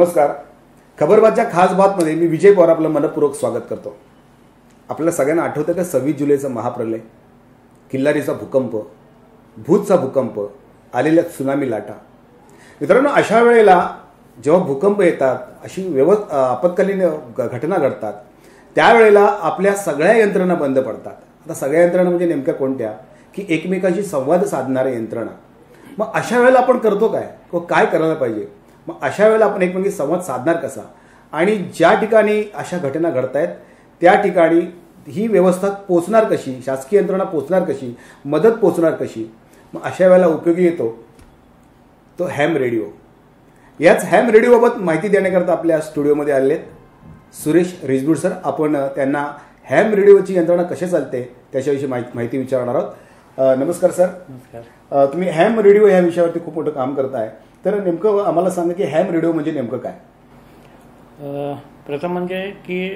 नमस्कार. खबरबातच्या खास बातमध्ये मी विजय पवार आपलं मनपूर्वक स्वागत करतो. आपल्याला सगळ्यांना आठवतं का सव्वीस जुलैचा महाप्रलय? किल्लारीचा भूकंप भूतचा भूकंप आलेल्या सुनामी लाटा. मित्रांनो अशा वेळेला जेव्हा भूकंप येतात अशी व्यव आपत्कालीन घटना घडतात त्यावेळेला आपल्या सगळ्या यंत्रणा बंद पडतात. आता सगळ्या यंत्रणा म्हणजे नेमक्या कोणत्या? की एकमेकांशी संवाद साधणाऱ्या यंत्रणा. मग अशा वेळेला आपण करतो काय? किंवा काय करायला पाहिजे? मग अशा वेळेला आपण एकमेकी संवाद साधणार कसा? आणि ज्या ठिकाणी अशा घटना घडतायत त्या ठिकाणी ही व्यवस्था पोचणार कशी? शासकीय यंत्रणा पोचणार कशी? मदत पोचणार कशी? मग अशा वेळेला उपयोगी येतो तो हॅम रेडिओ याच हॅम रेडिओबाबत माहिती देण्याकरता आपल्या स्टुडिओमध्ये आलेले आहेत सुरेश रिजबूड सर. आपण त्यांना हॅम रेडिओची यंत्रणा कशी चालते त्याच्याविषयी माहिती माहिती विचारणार आहोत. नमस्कार सर. नमस्कार. तुम्ही हॅम रेडिओ ह्या विषयावरती खूप मोठं काम करताय. तर नेमकं आम्हाला सांगा की हॅम रेडिओ म्हणजे नेमकं काय? प्रथम म्हणजे की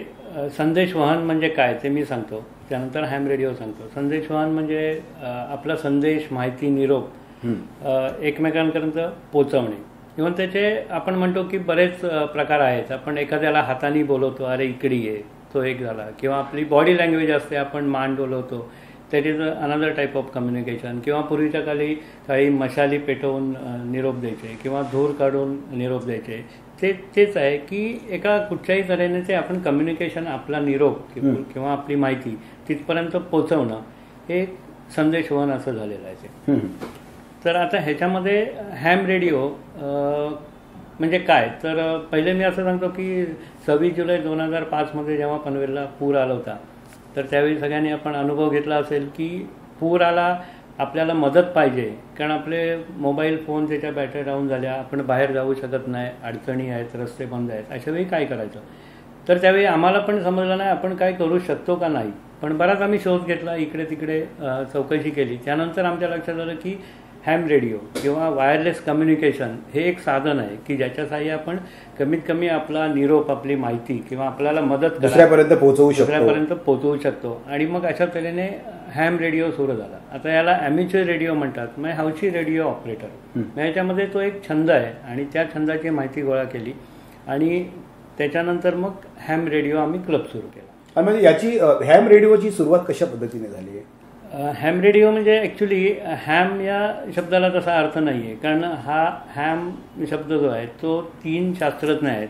संदेश वाहन म्हणजे काय ते मी सांगतो. त्यानंतर हॅम रेडिओ सांगतो. संदेश वाहन म्हणजे आपला संदेश माहिती निरोप एकमेकांपर्यंत पोचवणे इव्हन त्याचे आपण म्हणतो की बरेच प्रकार आहेत. आपण एखाद्याला हाताने बोलवतो अरे इकडे ये. तो एक झाला. किंवा आपली बॉडी लँग्वेज असते आपण मान डोलवतो that is another type of communication किंवा पूर्वीच्या काळी काही मशाली पेटवून निरोप द्यायचे किंवा धूर काढून निरोप द्यायचे. ते तेच आहे की एका कुठच्याही तऱ्हेने ते आपण कम्युनिकेशन आपला निरोप किंवा आपली माहिती तिथपर्यंत पोचवणं हे एक संदेशवहन असं झालेलं आहे. ते. तर आता ह्याच्यामध्ये हॅम रेडिओ म्हणजे काय? तर पहिले मी असं सांगतो की सव्वीस जुलै दोन हजार पाचमध्ये जेव्हा पनवेलला पूर आला होता तर त्यावेळी सगळ्यांनी आपण अनुभव घेतला असेल की पूर आला आपल्याला मदत पाहिजे. कारण आपले मोबाईल फोन त्याच्या बॅटरी डाऊन झाल्या आपण बाहेर जाऊ शकत नाही अडचणी आहेत रस्ते बंद आहेत अशा वेळी काय करायचं? तर त्यावेळी आम्हाला पण समजलं नाही आपण काय करू शकतो का नाही. पण बराच आम्ही शोध घेतला इकडे तिकडे चौकशी केली. त्यानंतर आमच्या लक्षात आलं की हॅम रेडिओ किंवा वायरलेस कम्युनिकेशन हे एक साधन आहे की ज्याच्या साह्य आपण कमीत कमी आपला निरोप आपली माहिती किंवा आपल्याला मदत दुसऱ्यापर्यंत पोहोचवू शकतो. दुसऱ्यापर्यंत पोहोचवू शकतो. आणि मग अशा तऱ्हेने हॅम रेडिओ सुरू झाला. आता याला ॲम्युच्युअल रेडिओ म्हणतात. मग हौशी रेडिओ ऑपरेटर मग याच्यामध्ये तो एक छंद आहे आणि त्या छंदाची माहिती गोळा केली आणि त्याच्यानंतर मग हॅम रेडिओ आम्ही क्लब सुरू केला. म्हणजे याची हॅम रेडिओची सुरुवात कशा पद्धतीने झाली आहे? हॅम रेडिओ म्हणजे ॲक्च्युली हॅम या शब्दाला तसा अर्थ नाही आहे कारण हा हॅम शब्द जो आहे तो तीन शास्त्रज्ञ आहेत.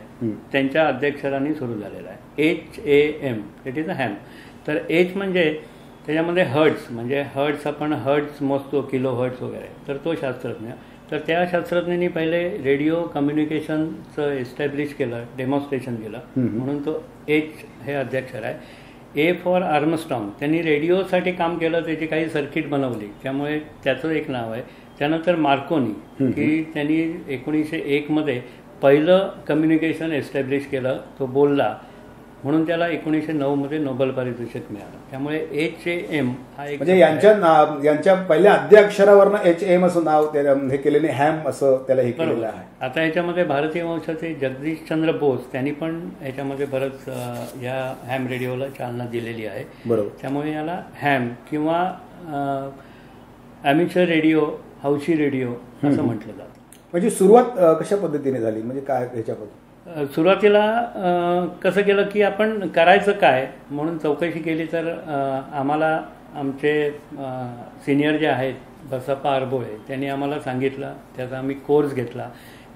त्यांच्या अध्यक्षरांनी सुरू झालेला आहे. H A M it is a ham तर एच म्हणजे त्याच्यामध्ये हर्ट्स म्हणजे हर्ट्स आपण हर्ट्स मोजतो किलो हर्ट्स वगैरे. तर तो शास्त्रज्ञ. तर त्या शास्त्रज्ञांनी पहिले रेडिओ कम्युनिकेशनचं एस्टॅब्लिश केलं डेमॉन्स्ट्रेशन केलं. म्हणून तो एच हे अध्यक्षर आहे. ए फॉर आर्मस्ट्रॉंग त्यांनी रेडिओसाठी काम केलं त्याची काही सर्किट बनवली. त्यामुळे त्याचं एक नाव आहे. त्यानंतर मार्कोनी की त्यांनी एकोणीसशे एकमध्ये पहिलं कम्युनिकेशन एस्टॅब्लिश केलं तो बोलला. म्हणून त्याला एकोणीसशे नऊमध्ये नोबेल पारितोषिक मिळालं. त्यामुळे एच ए एम हा एक म्हणजे यांच्या यांच्या पहिल्या आद्य अक्षरावरनं एच एम असं नाव हे केलेले हॅम असं त्याला हे केलेलं आहे. आता याच्यामध्ये भारतीय वंशाचे जगदीश चंद्र बोस त्यांनी पण याच्यामध्ये बरंच या हॅम रेडिओला चालना दिलेली आहे. बरोबर. त्यामुळे याला हॅम किंवा ॲमिचर रेडिओ हौशी रेडिओ असं म्हटलं जातं. म्हणजे सुरुवात कशा पद्धतीने झाली? म्हणजे काय ह्याच्याबद्दल सुरुवातीला कसं केलं की आपण करायचं काय म्हणून चौकशी केली तर आम्हाला आमचे सिनियर जे आहेत बसप्पा अरबोळे त्यांनी आम्हाला सांगितलं त्याचा आम्ही कोर्स घेतला.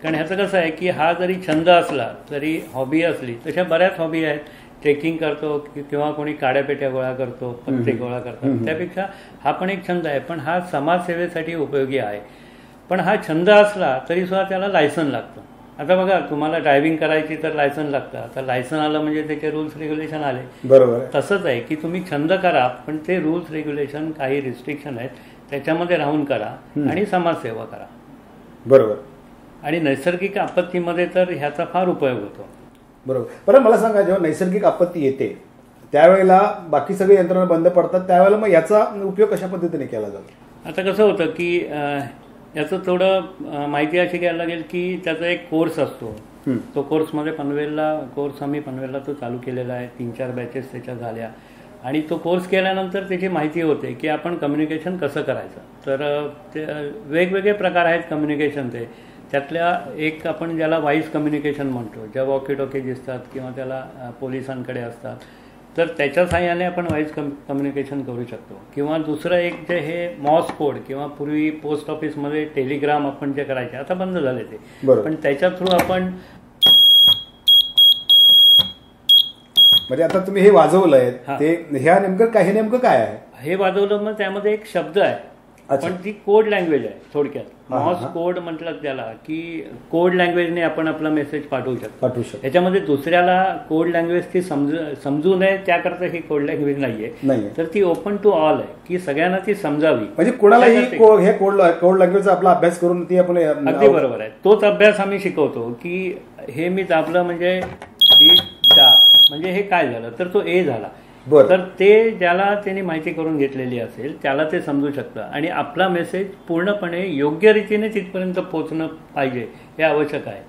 कारण ह्याचं कसं आहे की हा जरी छंद असला तरी हॉबी असली तशा बऱ्याच हॉबी आहेत. ट्रेकिंग करतो किंवा कोणी काड्यापेट्या गोळा करतो पत्ते गोळा करतात. त्यापेक्षा हा पण एक छंद आहे. पण हा समाजसेवेसाठी उपयोगी आहे. पण हा छंद असला तरी सुद्धा त्याला लायसन लागतं. आता बघा तुम्हाला ड्रायव्हिंग करायची तर लायसन लागतं. आता लायसन आलं म्हणजे त्याचे रूल्स रेग्युलेशन आले. बरोबर तसंच आहे की तुम्ही छंद करा पण ते रूल्स रेग्युलेशन काही रिस्ट्रिक्शन आहेत. त्याच्यामध्ये राहून करा आणि समाजसेवा करा. बरोबर. आणि नैसर्गिक आपत्तीमध्ये तर ह्याचा फार उपयोग होतो. बरोबर. बरं मला सांगा जेव्हा नैसर्गिक आपत्ती येते त्यावेळेला बाकी सगळे यंत्रणा बंद पडतात त्यावेळेला मग याचा उपयोग कशा पद्धतीने केला जातो? आता कसं होतं की याचं थोडं माहिती अशी घ्यायला लागेल की त्याचा एक कोर्स असतो. तो कोर्समध्ये पनवेलला कोर्स आम्ही पनवेलला तो चालू केलेला आहे. तीन चार बॅचेस त्याच्या झाल्या. आणि तो कोर्स केल्यानंतर त्याची माहिती होते की आपण कम्युनिकेशन कसं करायचं. तर ते वेगवेगळे प्रकार आहेत कम्युनिकेशनचे त्यातल्या एक आपण ज्याला व्हॉइस कम्युनिकेशन म्हणतो ज्या वॉकी टॉकी दिसतात किंवा त्याला पोलिसांकडे असतात. तर त्याच्या साहाय्याने आपण व्हॉइस कम कम्युनिकेशन करू शकतो किंवा दुसरं एक जे हे मॉस कोड किंवा पूर्वी पोस्ट ऑफिसमध्ये टेलिग्राम आपण जे करायचे आता बंद झाले ते. पण त्याच्या थ्रू आपण म्हणजे आता तुम्ही हे वाजवलंय. ते ह्या नेमकं काय हे नेमकं काय आहे हे वाजवलं मग त्यामध्ये एक शब्द आहे. पण ती कोड लँग्वेज आहे थोडक्यात. मॉस. कोड म्हटलं त्याला की कोड लँग्वेजने आपण आपला मेसेज पाठवू शकतो. पाठवू शकतो. याच्यामध्ये दुसऱ्याला कोड लँग्वेज ती समजू समजू नये त्याकरता ही कोड लँग्वेज नाहीये. तर ती ओपन टू ऑल आहे की सगळ्यांना ती समजावी. म्हणजे कोणालाही हे कोड कोड लँग्वेजचा आपला अभ्यास करून ती आपण अगदी बरोबर आहे. तोच अभ्यास आम्ही शिकवतो की हे मी दाबलं म्हणजे डी म्हणजे हे काय झालं? तर तो ए झाला. तर ते ज्याला त्यांनी माहिती करून घेतलेली असेल त्याला ते समजू शकतं. आणि आपला मेसेज पूर्णपणे योग्य रीतीने तिथपर्यंत पोहोचणं पाहिजे हे आवश्यक आहे.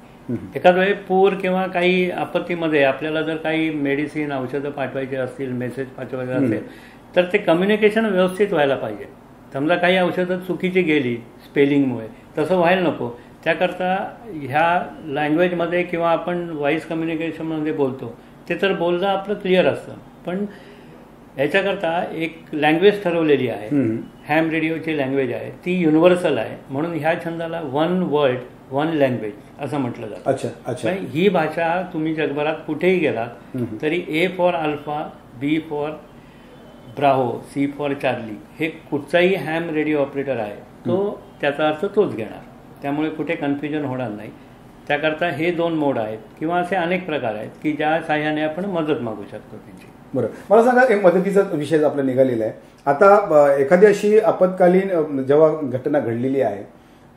एखाद वेळी पूर किंवा काही आपत्तीमध्ये आपल्याला जर काही मेडिसिन औषधं पाठवायचे असतील मेसेज पाठवायचे असेल तर ते कम्युनिकेशन व्यवस्थित व्हायला पाहिजे. समजा काही औषधं चुकीची गेली स्पेलिंगमुळे तसं व्हायला नको. त्याकरता ह्या लँग्वेजमध्ये किंवा आपण व्हॉइस कम्युनिकेशनमध्ये बोलतो ते तर बोलणं आपलं क्लिअर असतं. पण याच्याकरता एक लँग्वेज ठरवलेली आहे. हॅम रेडिओची लँग्वेज आहे. ती युनिव्हर्सल आहे. म्हणून ह्या छंदाला वन वर्ल्ड वन लँग्वेज असं म्हटलं जातं. अच्छा अच्छा. ही भाषा तुम्ही जगभरात कुठेही गेलात तरी A for alpha B for bravo C for Charlie हे कुठचाही हॅम रेडिओ ऑपरेटर आहे तो त्याचा अर्थ तोच घेणार. त्यामुळे कुठे कन्फ्युजन होणार नाही. त्याकरता हे दोन मोड आहेत किंवा असे अनेक प्रकार आहेत की ज्या साह्याने आपण मदत मागू शकतो त्यांची. बरं. मला सांगा एक मदतीचा विषय आपला निघालेला आहे. आता एखादी अशी आपत्कालीन जेव्हा घटना घडलेली आहे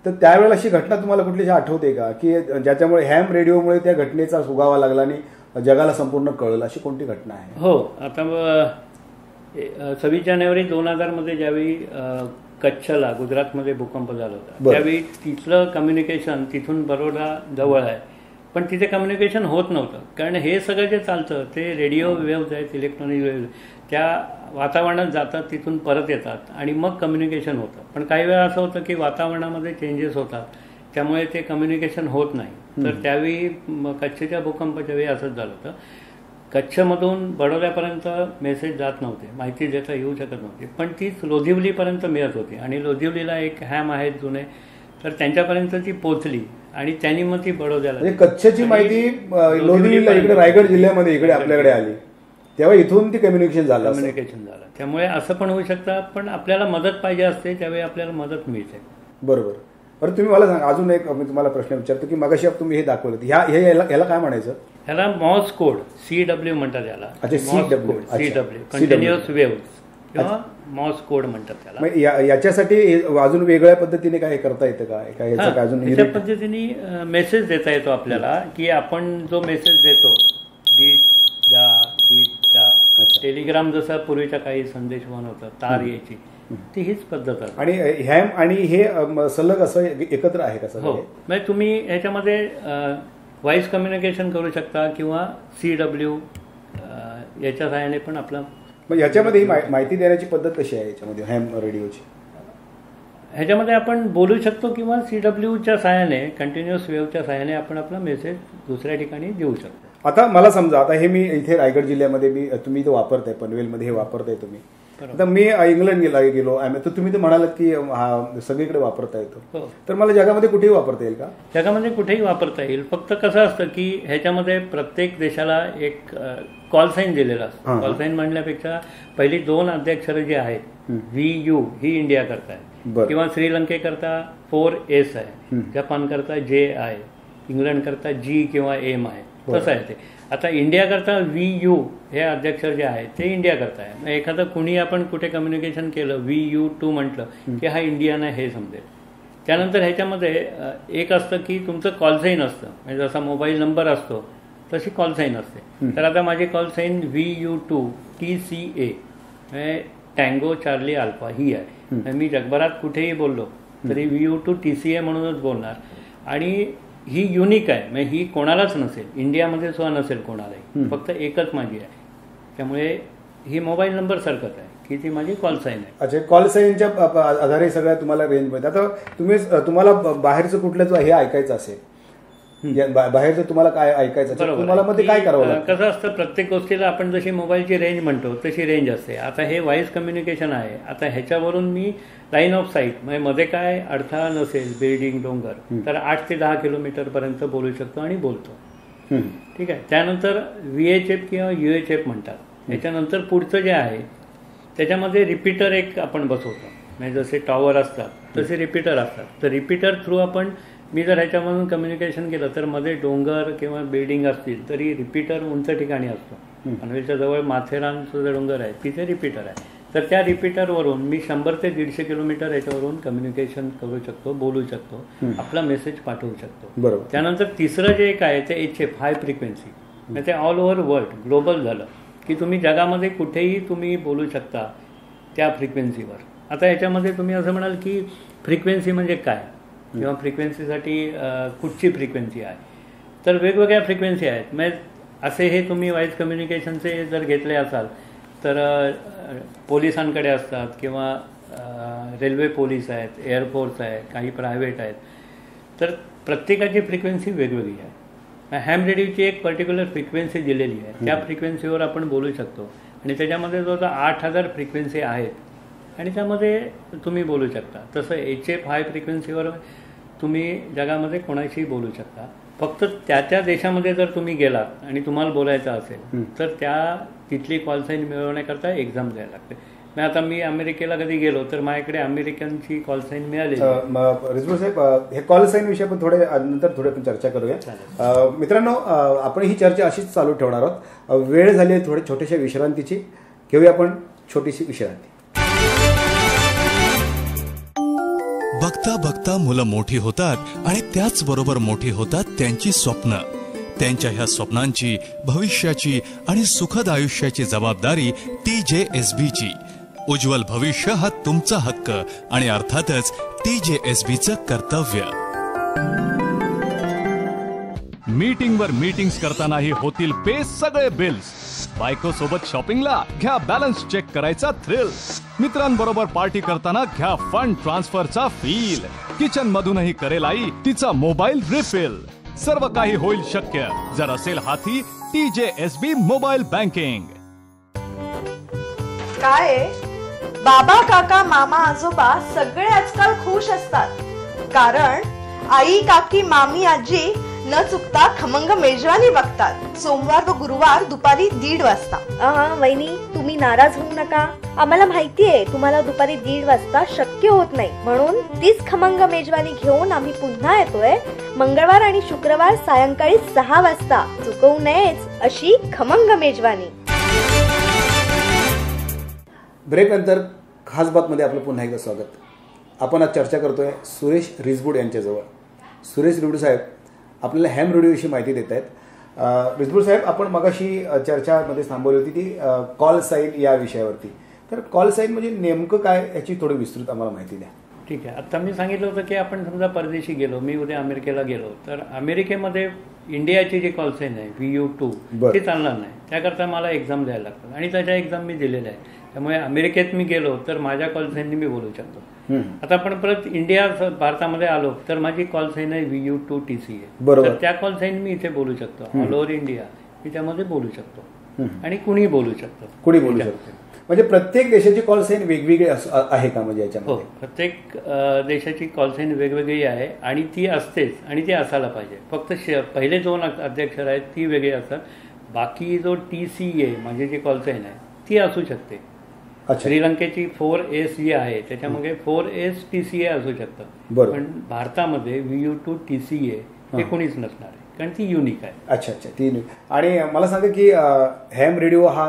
तर त्यावेळेला अशी घटना तुम्हाला कुठली आठवते का? की ज्याच्यामुळे हॅम रेडिओमुळे त्या घटनेचा सुगावा लागला आणि जगाला संपूर्ण कळलं अशी कोणती घटना आहे? हो आता सव्वीस जानेवारी दोन हजारमध्ये ज्यावेळी कच्छला गुजरातमध्ये भूकंप झाला होता. त्यावेळी तिथलं कम्युनिकेशन तिथून बरोडा जवळ आहे. पण तिथे कम्युनिकेशन होत नव्हतं. कारण हे सगळं जे चालतं ते रेडिओ वेव्ज आहेत इलेक्ट्रॉनिक वेव्ज त्या वातावरणात जातात तिथून परत येतात आणि मग कम्युनिकेशन होतं. पण काही वेळा असं होतं की वातावरणामध्ये चेंजेस होतात. त्यामुळे ते कम्युनिकेशन होत नाही. तर त्यावेळी कच्छच्या भूकंपाच्या वेळी असंच झालं होतं. कच्छमधून बडोद्यापर्यंत मेसेज जात नव्हते. माहिती देता येऊ शकत नव्हती. पण तीच लोधिवलीपर्यंत मिळत होती. आणि लोधिवलीला एक हॅम आहेत जुने. तर त्यांच्यापर्यंत ती पोचली. आणि त्यांनी मग ती बडोद्याला म्हणजे कच्छची माहिती लोणीला इकडे रायगड जिल्ह्यामध्ये इकडे आपल्याकडे आली तेव्हा इथून ती कम्युनिकेशन झालं. कम्युनिकेशन झालं त्यामुळे असं पण होऊ शकतं पण आपल्याला मदत पाहिजे असते त्यावेळी आपल्याला मदत मिळते बरोबर बरं तुम्ही मला सांगा अजून एक मी तुम्हाला प्रश्न विचारतो की मगाशी तुम्ही हे दाखवलं ह्या हे याला याला काय म्हणायचं ह्याला मॉस कोड सी डब्ल्यू म्हणतात याला अच्छा, CW. C. W. Continuous wave किंवा मॉस कोड म्हणतात त्याला. या- याच्यासाठी अजून वेगळ्या पद्धतीने काय करता येतं का? काय याचं अजून? पद्धतीने मेसेज देता येतो आपल्याला की आपण जो मेसेज देतो डी जा डी दा. टेलिग्राम जसा पूर्वीच्या काही संदेश होता तार यायची ती हीच पद्धत आहे आणि हॅम आणि हे सलग असं एकत्र आहे का हो. म्हणजे तुम्ही ह्याच्यामध्ये व्हॉइस कम्युनिकेशन करू शकता किंवा सी डब्ल्यू याच्या सहाय्याने पण आपला मग याच्यामध्ये ही माहि- माहिती देण्याची पद्धत कशी आहे याच्यामध्ये हॅम रेडिओची ह्याच्यामध्ये आपण बोलू शकतो किंवा सी डब्ल्यूच्या सहाय्याने कंटिन्युअस वेव्हच्या सहाय्याने आपण आपला मेसेज दुसऱ्या ठिकाणी देऊ शकतो. आता मला समजा आता हे मी इथे रायगड जिल्ह्यामध्ये मी तुम्ही तो वापरताय पनवेलमध्ये हे वापरताय तुम्ही. आता मी इंग्लंड गेला गेलो तर तुम्ही तर म्हणालात की हा सगळीकडे वापरता येतो. हो. तर मला जगामध्ये कुठेही वापरता येईल का? जगामध्ये कुठेही वापरता येईल. फक्त कसं असतं की ह्याच्यामध्ये प्रत्येक देशाला एक कॉल साईन दिलेला असतो. कॉल साईन म्हणण्यापेक्षा पहिली दोन अध्यक्षरं जी आहेत व्ही यू ही इंडिया करता. किंवा श्रीलंकेकरता फोर एस आहे जपान करता जे आहे इंग्लंड करता जी किंवा एम आहे तसं आहे ते. आता इंडिया करता व्ही यू हे अध्यक्षर जे आहे ते इंडिया करता आहे एखादं कुणी आपण कुठे कम्युनिकेशन केलं व्ही यू टू म्हटलं की हा इंडियन आहे हे समजेल. त्यानंतर ह्याच्यामध्ये एक असतं की तुमचं कॉल साईन असतं. म्हणजे जसा मोबाईल नंबर असतो तशी कॉल साईन असते. तर आता माझी call sign V U two T C A tango Charlie alpha ही आहे. मी जगभरात कुठेही बोललो तरी V U two T C A म्हणूनच बोलणार. आणि ही युनिक आहे. म्हणजे ही कोणालाच नसेल. इंडियामध्ये सुद्धा नसेल कोणालाही. फक्त एकच माझी आहे. त्यामुळे ही मोबाईल नंबर सारखंच आहे की ती माझी कॉल साईन आहे. अच्छा कॉल साईनच्या आधारे सगळ्या तुम्हाला रेंज मिळते आता तुम्ही तुम्हाला बाहेरचं कुठलं हे ऐकायचं असेल बाहेरचं तुम्हाला काय ऐकायचं? तुम्हाला. मध्ये काय करावं कसं असतं प्रत्येक गोष्टीला आपण जशी मोबाईलची रेंज म्हणतो तशी रेंज असते. आता हे व्हॉइस कम्युनिकेशन आहे. आता ह्याच्यावरून मी लाईन ऑफ साईट म्हणजे मध्ये काय अडथळा नसेल बिल्डिंग डोंगर तर आठ ते दहा किलोमीटर पर्यंत बोलू शकतो आणि बोलतो. ठीक आहे? त्यानंतर व्ही एच एफ किंवा यू एच एफ म्हणतात त्याच्यानंतर पुढचं जे आहे त्याच्यामध्ये रिपीटर एक आपण बसवतो. म्हणजे जसे टॉवर असतात तसे रिपीटर असतात. तर रिपीटर थ्रू आपण मी जर ह्याच्यामधून कम्युनिकेशन केलं तर मध्ये डोंगर किंवा बिल्डिंग असतील तरी रिपीटर उंच ठिकाणी असतो. पनवेलच्या जवळ माथेरानचं जे डोंगर आहे तिथे रिपीटर आहे. तर त्या रिपीटरवरून मी शंभर ते दीडशे किलोमीटर याच्यावरून कम्युनिकेशन करू शकतो बोलू शकतो आपला मेसेज पाठवू शकतो. बरोबर. त्यानंतर तिसरं जे एक आहे ते एच एफ हाय फ्रिक्वेन्सी म्हणजे ते ऑल ओव्हर वर्ल्ड ग्लोबल झालं. की तुम्ही जगामध्ये कुठेही तुम्ही बोलू शकता त्या फ्रिक्वेन्सीवर आता याच्यामध्ये तुम्ही असं म्हणाल की फ्रिक्वेन्सी म्हणजे काय? किंवा फ्रिक्वेन्सीसाठी कुठची फ्रिक्वेन्सी आहे. तर वेगवेगळ्या फ्रिक्वेन्सी आहेत. म्हणजे असे हे तुम्ही व्हॉइस कम्युनिकेशनचे जर घेतले असाल तर पोलिसांकडे असतात किंवा रेल्वे पोलीस आहेत एअरफोर्स आहे काही प्रायव्हेट आहेत. तर प्रत्येकाची फ्रिक्वेन्सी वेगवेगळी आहे. हॅम रेडिओची एक पर्टिक्युलर फ्रिक्वेन्सी दिलेली आहे. त्या फ्रिक्वेन्सीवर आपण बोलू शकतो. आणि त्याच्यामध्ये जो आठ हजार फ्रिक्वेन्सी आहेत. आणि त्यामध्ये तुम्ही बोलू शकता. तसं एच एफ हाय फ्रिक्वेन्सीवर तुम्ही जगामध्ये कोणाशीही बोलू शकता. फक्त त्या त्या देशामध्ये जर तुम्ही गेलात आणि तुम्हाला बोलायचं असेल तर त्या तिथली कॉल साईन मिळवण्याकरता एक्झाम द्यायला लागते. मग आता मी अमेरिकेला कधी गेलो तर माझ्याकडे अमेरिकनची कॉल साईन मिळाली म- रिजवान साहेब हे कॉल साईन विषयी आपण थोडे नंतर थोडे आपण चर्चा करूया. मित्रांनो आपण ही चर्चा अशीच चालू ठेवणार आहोत. वेळ झाली आहे थोडे छोट्याशा विश्रांतीची. घेऊया आपण छोटीशी विश्रांती. बघता बघता मुलं मोठी होतात आणि त्याचबरोबर मोठी होतात त्यांची स्वप्न. त्यांच्या ह्या स्वप्नांची भविष्याची आणि सुखद आयुष्याची जबाबदारी टी जे एस बी ची उज्ज्वल भविष्य हा तुमचा हक्क आणि अर्थातच टी जे एस बी च कर्तव्य. मीटिंग वर मीटिंग्स करतानाही होतील पे सगळे बिल्स. बायको सोबत शॉपिंगला घ्या बॅलन्स चेक करायचा थ्रिल मित्रांबरोबर पार्टी करताना घ्या फंड ट्रान्सफरचा फील किचन मधूनही करेल आई तिचा मोबाईल रिफिल सर्व काही होईल शक्य. जर असेल हाती टी जे एस बी मोबाईल बँकिंग काय बाबा काका मामा आजोबा सगळे आजकाल खुश असतात. कारण आई काकी मामी आजी न चुकता खमंग मेजवानी बघतात. सोमवार व गुरुवार दुपारी दीड वाजता. वहिनी तुम्ही नाराज होऊ नका. आम्हाला माहितीये तुम्हाला दुपारी दीड वाजता शक्य होत नाही. म्हणून तीच खमंग मेजवानी घेऊन आम्ही पुन्हा येतोय. मंगळवार आणि शुक्रवार सायंकाळी सहा वाजता. चुकवू नयेच अशी खमंग मेजवानी. ब्रेक नंतर खास बातमध्ये आपलं पुन्हा एकदा स्वागत. आपण आज चर्चा करतोय सुरेश रिजबूड यांच्याजवळ. सुरेश रिजबूड साहेब आपल्याला हॅम रेडिओविषयी माहिती देत आहेत. अ, रिजबूड साहेब आपण मगाशी चर्चामध्ये थांबवली होती ती कॉल साईन या विषयावरती. तर कॉल साईन म्हणजे नेमकं काय याची थोडी विस्तृत आम्हाला माहिती द्या. ठीक आहे. आता मी सांगितलं होतं की आपण समजा परदेशी गेलो मी उद्या अमेरिकेला गेलो तर अमेरिकेमध्ये इंडियाची जी कॉल साईन आहे व्ही यू टू. ती चालणार नाही. त्याकरता मला एक्झाम द्यायला लागतात आणि त्याच्या एक्झाम मी दिलेल्या आहे त्यामुळे अमेरिकेत मी गेलो तर माझ्या कॉल साईननी मी बोलू शकतो. आता आपण परत इंडिया भारतामध्ये आलो तर माझी कॉल साईन आहे V U two T C आहे बरोबर. तर त्या कॉल साईन मी इथे बोलू शकतो. ऑल ओव्हर इंडिया मी त्यामध्ये बोलू शकतो. आणि कुणी बोलू शकतो. कुणी बोलू शकतो. म्हणजे प्रत्येक देशाची कॉल साईन वेगवेगळी आहे का म्हणजे हो याच्यामध्ये प्रत्येक अ, देशाची कॉलसाईन वेगवेगळी आहे आणि ती असतेच आणि ती असायला पाहिजे. फक्त पहिले दोन अध्यक्षर आहेत ती वेगळी असतात. बाकी जो टी सी ए म्हणजे जी कॉलसाईन आहे ती असू शकते. श्रीलंकेची फोर एस जी आहे त्याच्यामध्ये four S T C A असू शकतं. पण भारतामध्ये V U two T C A हे. कोणीच नसणार आहे कारण ती युनिक आहे. अच्छा अच्छा ती आणि मला सांगा की हॅम रेडिओ हा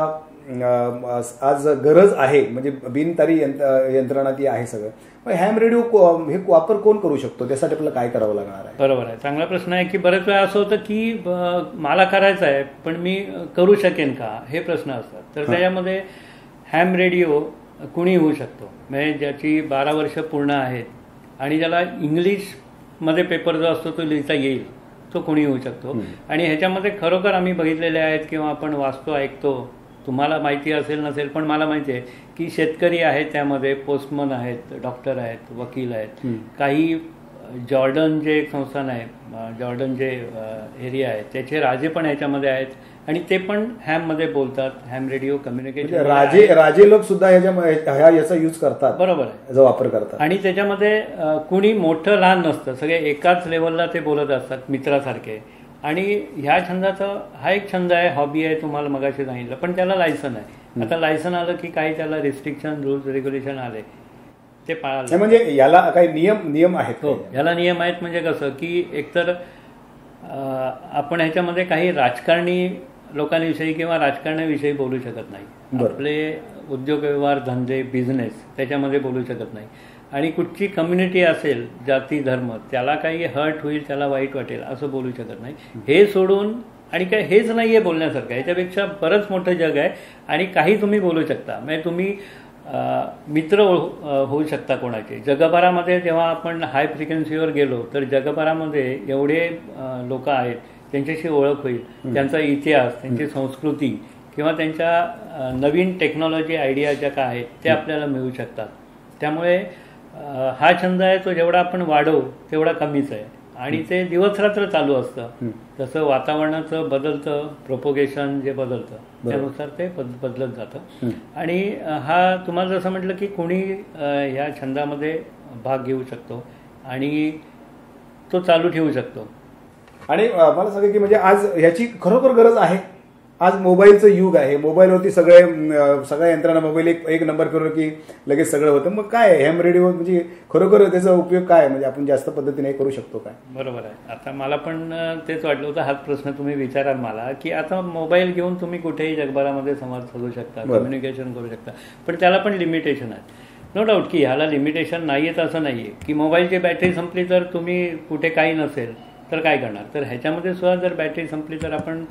आज गरज आहे म्हणजे बिनतारी यंत्र- यंत्रणा ती आहे सगळं. पण हॅम रेडिओ हे वापर कोण करू शकतो? त्यासाठी आपल्याला काय करावं लागणार आहे? बरोबर आहे. चांगला प्रश्न आहे की बरेच वेळा असं होतं की मला करायचं आहे पण मी करू शकेन का? हे प्रश्न असतात. तर त्याच्यामध्ये हॅम रेडिओ कुणी होऊ शकतो. म्हणजे ज्याची बारा वर्ष पूर्ण आहेत आणि ज्याला इंग्लिशमध्ये पेपर जो असतो तो लिहिता येईल तो कुणी होऊ शकतो. आणि ह्याच्यामध्ये खरोखर आम्ही बघितलेले आहेत किंवा आपण वाचतो ऐकतो तुम्हाला माहिती असेल नसेल पण मला माहिती आहे की शेतकरी आहेत त्यामध्ये पोस्टमन आहेत डॉक्टर आहेत वकील आहेत. काही जॉर्डन जे एक संस्थान आहे जॉर्डन जे एरिया आहे त्याचे राजे पण ह्याच्यामध्ये आहेत. आणि ते पण हॅममध्ये बोलतात हॅम रेडिओ म्हणजे कम्युनिकेशन राजे राजे लोक सुद्धा ह्याच्या ह्या याचा यूज करतात. बरोबर आहे. वापर करतात. आणि त्याच्यामध्ये कुणी मोठं लहान नसतं. सगळे एकाच लेवलला ते बोलत असतात मित्रासारखे. आणि ह्या छंदाचा हा एक छंद आहे हॉबी आहे तुम्हाला मगाशी सांगितलं. पण त्याला लायसन आहे. आता लायसन आलं की काही त्याला रिस्ट्रिक्शन रूल्स रेग्युलेशन आले. ते नाही पाळायला म्हणजे याला काही नियम नियम आहेत हो. ह्याला नियम आहेत म्हणजे कसं की एकतर आपण ह्याच्यामध्ये काही राजकारणी लोकांविषयी किंवा राजकारणाविषयी बोलू शकत नाही. आपले उद्योग व्यवहार धंदे बिझनेस त्याच्यामध्ये बोलू शकत नाही. आणि कुठची कम्युनिटी असेल जाती धर्म त्याला काही हर्ट होईल त्याला वाईट वाटेल असं बोलू शकत नाही. हे सोडून आणि काय हेच नाहीये बोलण्यासारखं. याच्यापेक्षा बरंच मोठं जग आहे आणि काही तुम्ही बोलू शकता. म्हणजे तुम्ही मित्र अ, होऊ शकता कोणाचे. जगभरामध्ये जेव्हा आपण हाय फ्रिक्वेन्सीवर गेलो तर जगभरामध्ये एवढे लोक आहेत त्यांच्याशी ओळख होईल. त्यांचा इतिहास त्यांची संस्कृती किंवा त्यांच्या नवीन टेक्नॉलॉजी आयडिया ज्या काय आहेत ते आपल्याला मिळू शकतात. त्यामुळे हा छंद आहे तो जेवढा आपण वाढवू तेवढा कमीच आहे. आणि ते दिवस रात्र चालू असतं. जसं वातावरणाचं बदलतं प्रोपोगेशन जे बदलतं त्यानुसार ते बद- बदलत जातं. आणि हा तुम्हाला जसं म्हटलं की कोणी ह्या छंदामध्ये भाग घेऊ शकतो आणि तो चालू ठेवू शकतो. आणि मला सांगा की म्हणजे आज ह्याची खरोखर गरज आहे? आज मोबाईलचं युग आहे. मोबाईलवरती सगळे सगळ्या यंत्रणा मोबाईल एक एक नंबर फिरवलं की लगेच सगळं होतं. मग काय हॅम रेडिओ म्हणजे खरोखर त्याचा उपयोग काय म्हणजे आपण जास्त पद्धतीने करू शकतो काय? बरोबर आहे. आता मला पण तेच वाटलं होतं हाच प्रश्न तुम्ही विचाराल मला की आता मोबाईल घेऊन तुम्ही कुठेही जगभरामध्ये संवाद साधू शकता. कम्युनिकेशन करू शकता. पण त्याला पण लिमिटेशन आहे. नो डाऊट की ह्याला लिमिटेशन नाही आहेत असं नाही आहे की मोबाईलची बॅटरी संपली तर तुम्ही कुठे काही नसेल. तर काय करणार? तर ह्याच्यामध्ये सुद्धा जर बॅटरी संपली तर आपण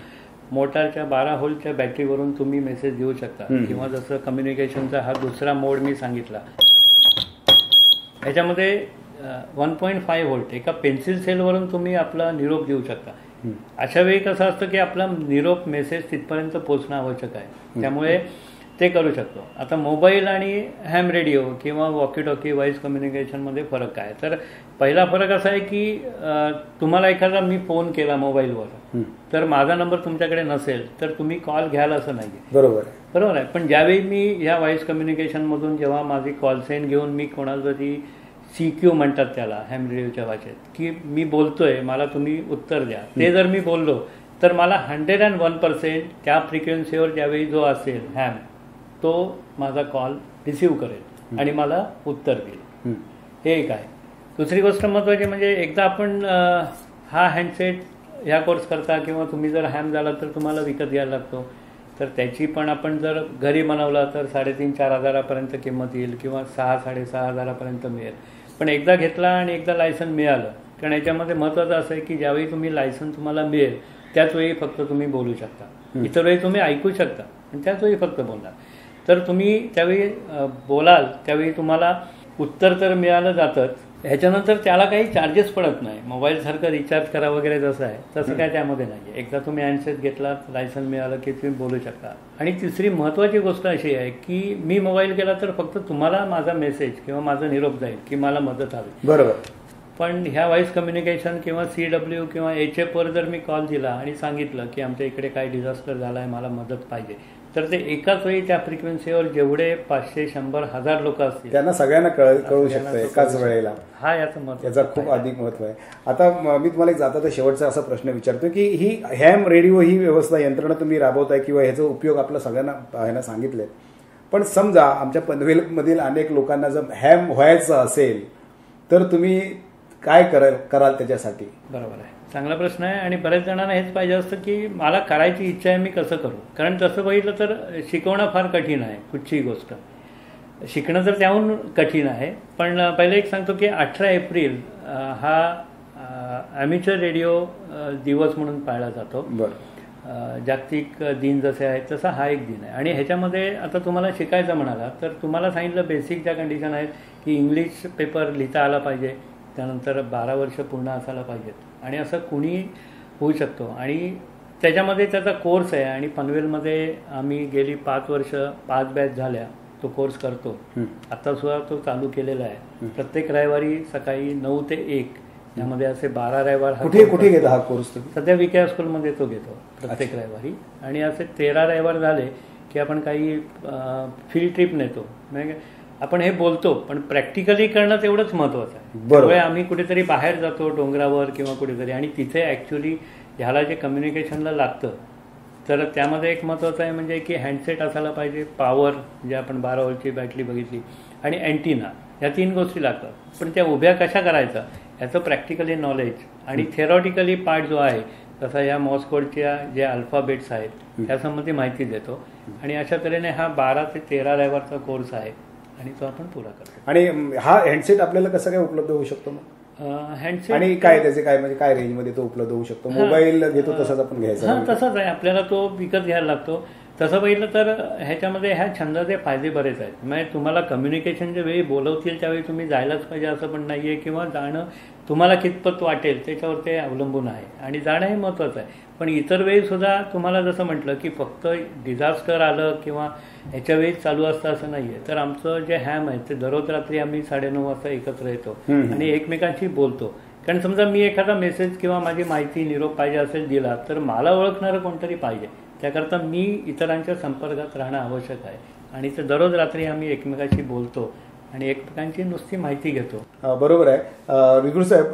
मोटारच्या बारा होल्टच्या बॅटरीवरून तुम्ही मेसेज देऊ शकता. किंवा जसं कम्युनिकेशनचा हा दुसरा मोड मी सांगितला. ह्याच्यामध्ये वन पॉईंट फाईव्ह व्होल्ट एका पेन्सिल सेलवरून तुम्ही आपला निरोप देऊ शकता. अशा वेळी कसं असतं की आपला निरोप मेसेज तिथपर्यंत पोहोचणं आवश्यक आहे. त्यामुळे ते करू शकतो. आता मोबाईल आणि हॅम रेडिओ किंवा वॉकी टॉकी व्हॉइस कम्युनिकेशनमध्ये फरक काय? तर पहिला फरक असा आहे की तुम्हाला एखादा मी फोन केला मोबाईलवर तर माझा नंबर तुमच्याकडे नसेल तर तुम्ही कॉल घ्याल असं नाही बरोबर आहे. बरोबर आहे. पण ज्यावेळी मी ह्या व्हॉइस कम्युनिकेशनमधून जेव्हा माझी कॉल सेंड घेऊन मी कोणाला तरी सी क्यू म्हणतात त्याला हॅम रेडिओच्या भाषेत की मी बोलतोय मला तुम्ही उत्तर द्या. ते जर मी बोललो तर मला हंड्रेड अँड वन पर्सेंट त्या फ्रिक्वेन्सीवर ज्यावेळी जो असेल हॅम तो माझा कॉल रिसीव करेल आणि मला उत्तर देईल. हे एक आहे. दुसरी गोष्ट महत्त्वाची म्हणजे एकदा आपण हा हँडसेट ह्या कोर्स करता किंवा तुम्ही जर हॅम झाला तर तुम्हाला विकत घ्यायला लागतो. तर त्याची पण आपण जर घरी बनवला तर साडेतीन चार हजारापर्यंत किंमत येईल किंवा सहा साडेसहा हजारापर्यंत मिळेल. पण एकदा घेतला आणि एकदा लायसन मिळालं कारण याच्यामध्ये महत्त्वाचं असं आहे की ज्यावेळी तुम्ही लायसन तुम्हाला मिळेल त्याच वेळी फक्त तुम्ही बोलू शकता. इतर वेळी तुम्ही ऐकू शकता आणि त्याच वेळी फक्त बोलणार. तर तुम्ही त्यावेळी बोलाल त्यावेळी तुम्हाला उत्तर तर मिळालं जातंच ह्याच्यानंतर त्याला काही चार्जेस पडत नाही. मोबाईलसारखं रिचार्ज करा वगैरे जसं आहे तसं काय त्यामध्ये नाही एकदा तुम्ही हँडसेट घेतला लायसन मिळालं की तुम्ही बोलू शकता. आणि तिसरी महत्त्वाची गोष्ट अशी आहे की मी मोबाईल केला तर फक्त तुम्हाला माझा मेसेज किंवा माझा निरोप जाईल की मला मदत हवी. बरोबर. पण ह्या व्हॉइस कम्युनिकेशन किंवा सी डब्ल्यू किंवा एच एफवर जर मी कॉल दिला आणि सांगितलं की आमच्या इकडे काय डिझास्टर झाला आहे मला मदत पाहिजे तर ते एकाच वेळी त्या फ्रिक्वेन्सीवर जेवढे पाचशे शंभर हजार लोक असतील त्यांना सगळ्यांना कळ कळू शकतं एकाच. वेळेला. हा याचं महत्त्व याचा खूप अधिक महत्त्व आहे. आता म- तुम्हाला एक जाता तर शेवटचा असा प्रश्न विचारतो की ही हॅम रेडिओ ही व्यवस्था यंत्रणा तुम्ही राबवताय किंवा ह्याचा उपयोग आपला सगळ्यांना ह्यांना सांगितले पण समजा आमच्या पनवेलमधील अनेक लोकांना जर हॅम व्हायचं असेल तर तुम्ही काय कराल कराल त्याच्यासाठी? बरोबर आहे. चांगला प्रश्न आहे आणि बऱ्याच जणांना हेच पाहिजे असतं की मला करायची इच्छा आहे मी कसं करू? कारण तसं बघितलं तर शिकवणं फार कठीण आहे कुठचीही गोष्ट. शिकणं तर त्याहून कठीण आहे. पण पहिलं एक सांगतो की अठरा एप्रिल हा ॲमिचर रेडिओ दिवस म्हणून पाळला जातो. बरं. जागतिक दिन जसे आहेत तसा हा एक दिन आहे. आणि ह्याच्यामध्ये आता तुम्हाला शिकायचं म्हणाला तर तुम्हाला सांगितलं बेसिक ज्या कंडिशन आहेत की इंग्लिश पेपर लिहिता आला पाहिजे त्यानंतर बारा वर्ष पूर्ण असायला पाहिजेत. आणि असं कुणी होऊ शकतो. आणि त्याच्यामध्ये त्याचा कोर्स आहे आणि पनवेलमध्ये आम्ही गेली पाच वर्ष पाच बॅच झाल्या तो कोर्स करतो. आता सुद्धा तो चालू केलेला आहे. प्रत्येक रविवारी सकाळी नऊ ते एक यामध्ये असे बारा रविवार कुठे कुठे. घेता हा कोर्स सध्या विके स्कूलमध्ये तो घेतो प्रत्येक रविवारी. आणि असे तेरा रविवार झाले की आपण काही फील्ड ट्रिप नेतो. म्हणजे आपण हे बोलतो पण प्रॅक्टिकली करणं तेवढंच महत्वाचं आहे. त्यामुळे आम्ही कुठेतरी बाहेर जातो डोंगरावर किंवा कुठेतरी. आणि तिथे ॲक्च्युली ह्याला जे कम्युनिकेशनला लागतं तर त्यामध्ये एक महत्त्वाचं आहे म्हणजे की हँडसेट असायला पाहिजे पॉवर जे आपण बारा वोल्टची बॅटरी बघितली आणि अँटिना या तीन गोष्टी लागतात. पण त्या उभ्या कशा करायच्या याचं प्रॅक्टिकली नॉलेज आणि थेरॉटिकली पार्ट जो आहे तसा या मॉस्कोडच्या जे अल्फाबेट्स आहेत त्यासंबंधी माहिती देतो. आणि अशा तऱ्हेने हा बारा ते तेरा रविवारचा कोर्स आहे. आणि तो आपण पुरा करतो. आणि हा हँडसेट आपल्याला कसं काय उपलब्ध होऊ शकतो मग? हँडसेट आणि काय त्याचे काय म्हणजे काय रेंजमध्ये तो उपलब्ध होऊ शकतो? मोबाईल घेतो तसाच आपण घ्यायचा. हा तसाच आहे. आपल्याला तो विकत घ्यायला लागतो. तसं बघितलं तर ह्याच्यामध्ये ह्या छंदाचे फायदे बरेच आहेत. म्हणजे तुम्हाला कम्युनिकेशनच्या वेळी बोलवतील त्यावेळी तुम्ही जायलाच पाहिजे असं पण नाहीये किंवा जाणं तुम्हाला कितपत वाटेल त्याच्यावर ते अवलंबून आहे. आणि जाणं हे महत्त्वाचं आहे. पण इतर वेळी सुद्धा तुम्हाला जसं म्हटलं की फक्त डिझास्टर आलं किंवा ह्याच्या वेळी चालू असतं असं नाहीये. तर आमचं जे हॅम आहे ते दररोज रात्री आम्ही साडेनऊ वाजता एकत्र येतो आणि एकमेकांशी बोलतो. कारण समजा मी एखादा मेसेज किंवा माझी माहिती निरोप पाहिजे असेल दिला तर मला ओळखणारं कोणतरी पाहिजे. त्याकरता मी इतरांच्या संपर्कात राहणं आवश्यक आहे. आणि ते दररोज रात्री आम्ही एकमेकाशी बोलतो आणि एकमेकांची नुसती माहिती घेतो. बरोबर आहे. अं, विक्रू साहेब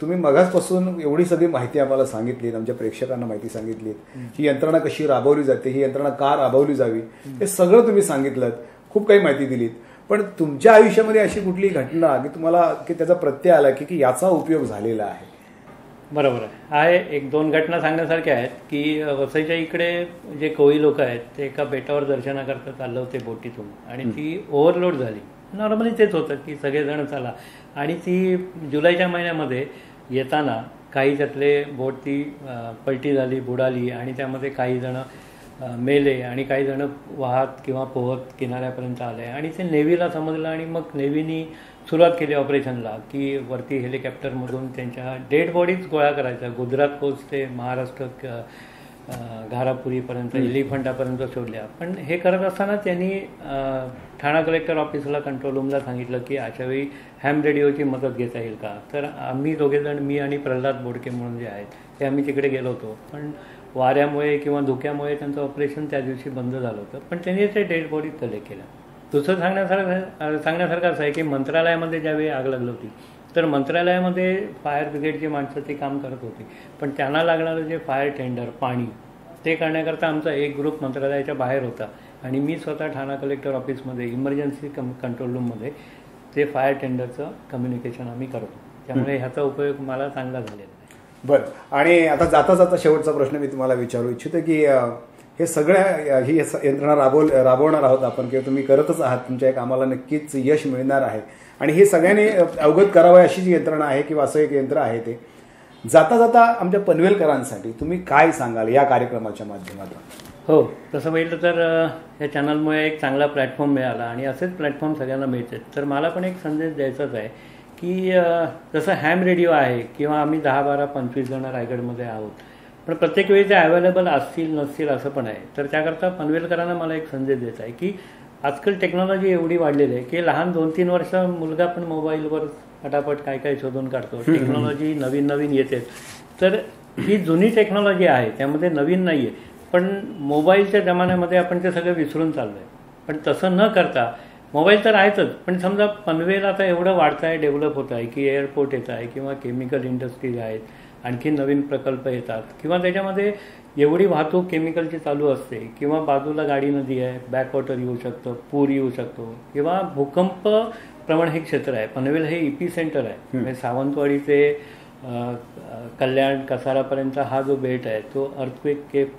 तुम्ही मगाचपासून एवढी सगळी माहिती आम्हाला सांगितली आमच्या प्रेक्षकांना माहिती सांगितली ही यंत्रणा कशी राबवली जाते ही यंत्रणा का राबवली जावी हे सगळं तुम्ही सांगितलं खूप काही माहिती दिलीत. पण तुमच्या आयुष्यामध्ये अशी कुठली घटना की तुम्हाला की त्याचा प्रत्यय आला की की याचा उपयोग झालेला आहे. बरोबर आहे. आहे एक दोन घटना सांगण्यासारख्या आहेत की वसईच्या इकडे जे कोळी लोक आहेत ते एका बेटावर दर्शनाकरता चाललं होते बोटीतून. आणि ती ओव्हरलोड झाली. नॉर्मली तेच होतं की सगळेजण चाला. आणि ती जुलैच्या महिन्यामध्ये येताना काही त्यातले बोट ती पलटी झाली बुडाली आणि त्यामध्ये काही जण मेले आणि काही जण वाहत किंवा पोहत किनाऱ्यापर्यंत आले. आणि ते नेव्हीला समजलं आणि मग नेव्हीनी सुरुवात केली ऑपरेशनला की वरती हेलिकॉप्टरमधून त्यांच्या डेड बॉडीज गोळा करायच्या गुजरात कोस्ट ते महाराष्ट्र घारापुरीपर्यंत एलिफंटापर्यंत शोधल्या पण हे करत असताना त्यांनी ठाणा कलेक्टर ऑफिसला कंट्रोल रूमला सांगितलं की अशावेळी हॅम रेडिओची मदत घेता येईल का? तर आम्ही दोघेजण मी आणि प्रल्हाद बोडके म्हणून जे आहेत ते आम्ही तिकडे गेलो होतो. पण वाऱ्यामुळे किंवा धुक्यामुळे त्यांचं ऑपरेशन त्या दिवशी बंद झालं होतं. पण त्यांनी ते डेड बॉडी कलेक्ट केल्या दुसरं सांगण्यासारखं सांगण्यासारखं असं आहे की मंत्रालयामध्ये ज्यावेळी आग लागली होती तर मंत्रालयामध्ये फायर ब्रिगेडची माणसं ते काम करत होती. पण त्यांना लागणारं जे फायर टेंडर पाणी ते करण्याकरता आमचा एक ग्रुप मंत्रालयाच्या बाहेर होता. आणि मी स्वतः ठाणा कलेक्टर ऑफिसमध्ये इमर्जन्सी कम कंट्रोल रूममध्ये ते फायर टेंडरचं कम्युनिकेशन आम्ही करतो त्यामुळे ह्याचा उपयोग मला चांगला झालेला आहे. बरं. आणि आता जाता जाता शेवटचा प्रश्न मी तुम्हाला विचारू इच्छितो की हे सगळ्या ही यंत्रणा राबव राबवणार आहोत आपण किंवा तुम्ही करतच आहात. तुमच्या एक आम्हाला नक्कीच यश मिळणार आहे. आणि हे सगळ्यांनी अवगत करावं अशी जी यंत्रणा आहे किंवा असं एक यंत्र आहे ते. जाता जाता आमच्या पनवेलकरांसाठी तुम्ही काय सांगाल या कार्यक्रमाच्या माध्यमातून? हो तसं बघितलं तर या चॅनलमुळे एक चांगला प्लॅटफॉर्म मिळाला आणि असेच प्लॅटफॉर्म सगळ्यांना मिळतात. तर मला पण एक संदेश द्यायचाच आहे की जसं हॅम रेडिओ आहे किंवा आम्ही दहा बारा पंचवीस जण रायगडमध्ये आहोत पण प्रत्येक वेळी ते अवेलेबल असतील नसतील असं पण आहे. तर त्याकरता पनवेलकरांना मला एक संदेश द्यायचा आहे की आजकाल टेक्नॉलॉजी एवढी वाढलेली आहे की लहान दोन तीन वर्ष मुलगा पण मोबाईलवर फटाफट काय काय शोधून काढतो. टेक्नॉलॉजी नवीन नवीन येते. तर ही जुनी टेक्नॉलॉजी आहे त्यामध्ये नवीन नाही आहे पण मोबाईलच्या जमान्यामध्ये आपण ते सगळं विसरून चाललोय. पण तसं न करता मोबाईल तर आहेतच पण समजा पनवेल आता एवढं वाढत आहे डेव्हलप होत आहे की एअरपोर्ट येत आहे किंवा केमिकल इंडस्ट्रीज आहेत. आणखी नवीन प्रकल्प येतात. किंवा त्याच्यामध्ये एवढी वाहतूक केमिकलची चालू असते किंवा बाजूला गाडी नदी आहे बॅकवॉटर येऊ शकतं पूर येऊ शकतो किंवा भूकंप प्रमाण हे क्षेत्र आहे. पनवेल हे इपी सेंटर आहे. म्हणजे सावंतवाडी ते अ, अ, कल्याण कसारापर्यंत हा जो बेट आहे तो अर्थक्वेक केप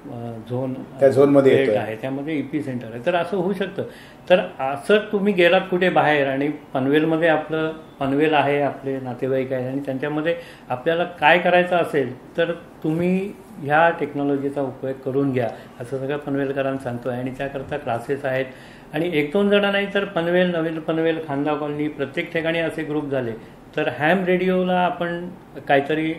झोन त्या झोनमध्ये बेट. आहे. त्यामध्ये इपी सेंटर आहे. तर असं होऊ शकतं. तर असं तुम्ही गेलात कुठे बाहेर आणि पनवेलमध्ये आपलं पनवेल आहे आपले नातेवाईक आहे आणि त्यांच्यामध्ये आपल्याला काय करायचं असेल तर तुम्ही ह्या टेक्नॉलॉजीचा उपयोग करून घ्या. असं सगळं पनवेलकरांना सांगतो आहे आणि त्याकरता क्लासेस आहेत. आणि एक दोन जण नाही तर पनवेल नवीन पनवेल खांदा कॉलनी प्रत्येक ठिकाणी असे ग्रुप झाले. तर हॅम रेडिओला आपण काहीतरी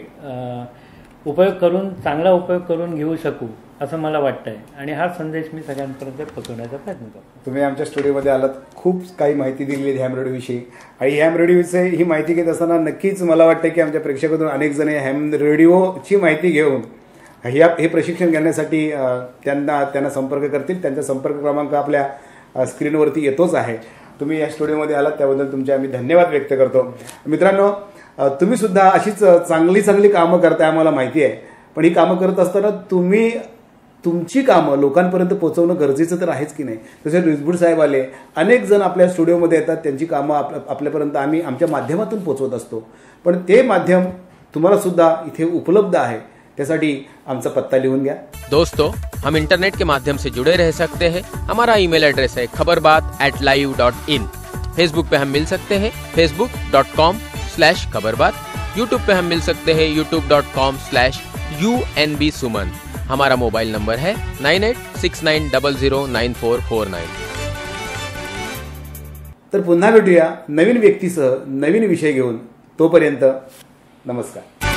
उपयोग करून चांगला उपयोग करून घेऊ शकू असं मला वाटतंय. आणि हा संदेश मी सगळ्यांपर्यंत पोहोचवण्याचा प्रयत्न करतो. तुम्ही आमच्या स्टुडिओमध्ये आलात खूप काही माहिती दिली हॅम रेडिओविषयी आणि हॅम रेडिओविषयी ही माहिती घेत असताना नक्कीच मला वाटतं की आमच्या प्रेक्षकातून अनेक जण हॅम रेडिओची माहिती घेऊन ह्या हे प्रशिक्षण घेण्यासाठी त्यांना त्यांना संपर्क करतील. त्यांचा संपर्क क्रमांक आपल्या स्क्रीनवरती येतोच आहे. तुम्ही या स्टुडिओमध्ये आलात त्याबद्दल तुमचे आम्ही धन्यवाद व्यक्त करतो. मित्रांनो तुम्ही सुद्धा अशीच चांगली चांगली कामं करताय आम्हाला माहिती आहे. पण ही कामं करत असताना तुम्ही तुमची कामं लोकांपर्यंत पोहोचवणं गरजेचं तर आहेच की नाही? तसे रिजबूड साहेब आले अनेक जण आपल्या स्टुडिओमध्ये येतात त्यांची कामं आप आपल्यापर्यंत आम्ही आमच्या माध्यमातून पोचवत असतो. पण ते माध्यम तुम्हाला सुद्धा इथे उपलब्ध आहे. त्यासाठी आमचा पत्ता लिहून घ्या. दोस्तों हम इंटरनेट के माध्यम से जुड़े रह सकते हैं। हमारा ईमेल एड्रेस है Khabarbaat at live dot in Facebook पे हम मिल सकते हैं Facebook dot com slash Khabarbaat. YouTube पे हम मिल सकते हैं YouTube dot com slash U N B Suman हमारा मोबाइल नंबर है nine eight six nine double zero nine four four nine. तर पुन्हा भेटूया नवीन व्यक्तीसह नवीन विषय घेऊन. तोपर्यंत नमस्कार.